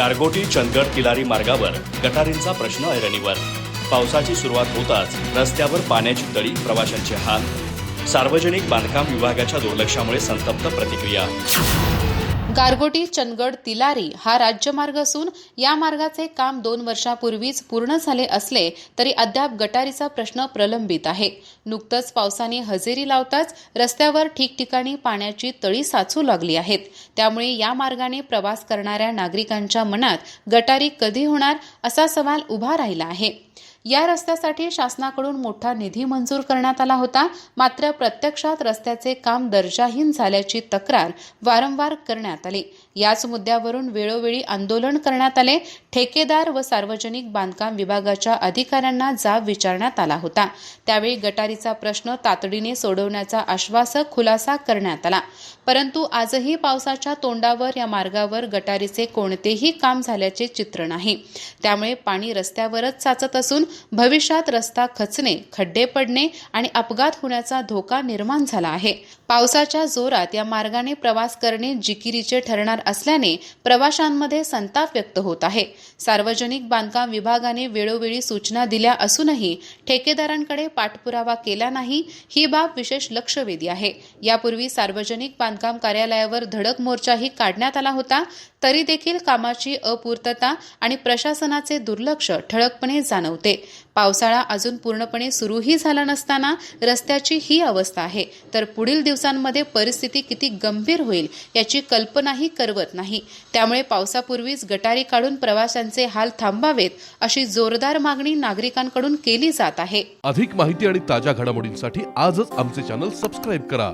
गारगोटी चंदगड किलारी मार्गावर गटारींचा प्रश्न ऐरणीवर. पावसाची सुरुवात होताच रस्त्यावर पाण्याची तळी प्रवाशांचे हाल. सार्वजनिक बांधकाम विभागाच्या दुर्लक्षामुळे संतप्त प्रतिक्रिया. गारगोटी चंदगड तिलारी हा राज्यमार्ग असून या मार्गाचे काम दोन वर्षापूर्वीच पूर्ण झाले असले तरी अद्याप गटारीचा प्रश्न प्रलंबित आहे. नुकतंच पावसाने हजेरी लावताच रस्त्यावर ठिकठिकाणी पाण्याची तळी साचू लागली आहेत. त्यामुळे या मार्गाने प्रवास करणाऱ्या नागरिकांच्या मनात गटारी कधी होणार असा सवाल उभा राहिला आहे. या रस्त्यासाठी शासनाकडून मोठा निधी मंजूर करण्यात आला होता. मात्र प्रत्यक्षात रस्त्याचे काम दर्जाहीन झाल्याची तक्रार वारंवार करण्यात आली. याच मुद्द्यावरून वेळोवेळी आंदोलन करण्यात आले. ठेकेदार व सार्वजनिक बांधकाम विभागाच्या अधिकाऱ्यांना जाब विचारण्यात आला होता. त्यावेळी गटारीचा प्रश्न तातडीने सोडवण्याचा आश्वासक खुलासा करण्यात आला. परंतु आजही पावसाच्या तोंडावर या मार्गावर गटारीचे कोणतेही काम झाल्याचे चित्र नाही. त्यामुळे पाणी रस्त्यावरच साचत असून भविष्यात रस्ता खचणे खड्डे पडणे आणि अपघात होण्याचा धोका निर्माण झाला आहे. पावसाच्या जोरात या मार्गाने प्रवास करणे जिकिरीचे ठरणार असल्याने प्रवाशांमध्ये संताप व्यक्त होत आहे. सार्वजनिक बांधकाम विभागाने वेळोवेळी सूचना दिल्या असूनही ठेकेदारांकडे पाठपुरावा केला नाही ही बाब विशेष लक्षवेधी आहे. यापूर्वी सार्वजनिक बांधकाम कार्यालयावर धडक मोर्चाही काढण्यात आला होता तरी देखील कामाची अपूर्तता आणि प्रशासनाचे दुर्लक्ष ठळकपणे जाणवते. पावसाळा अजून पूर्णपणे सुरूही झाला नसताना रस्त्याची ही अवस्था आहे. तर पुढील दिवसांमध्ये परिस्थिती किती गंभीर होईल याची कल्पनाही करवत नाही. त्यामुळे पावसापूर्वीच गटारी काढून प्रवाशांचे हाल थांबावेत अशी जोरदार मागणी नागरिकांकडून केली जात आहे. अधिक माहिती आणि ताज्या घडामोडींसाठी आजच आमचे चॅनल सबस्क्राईब करा.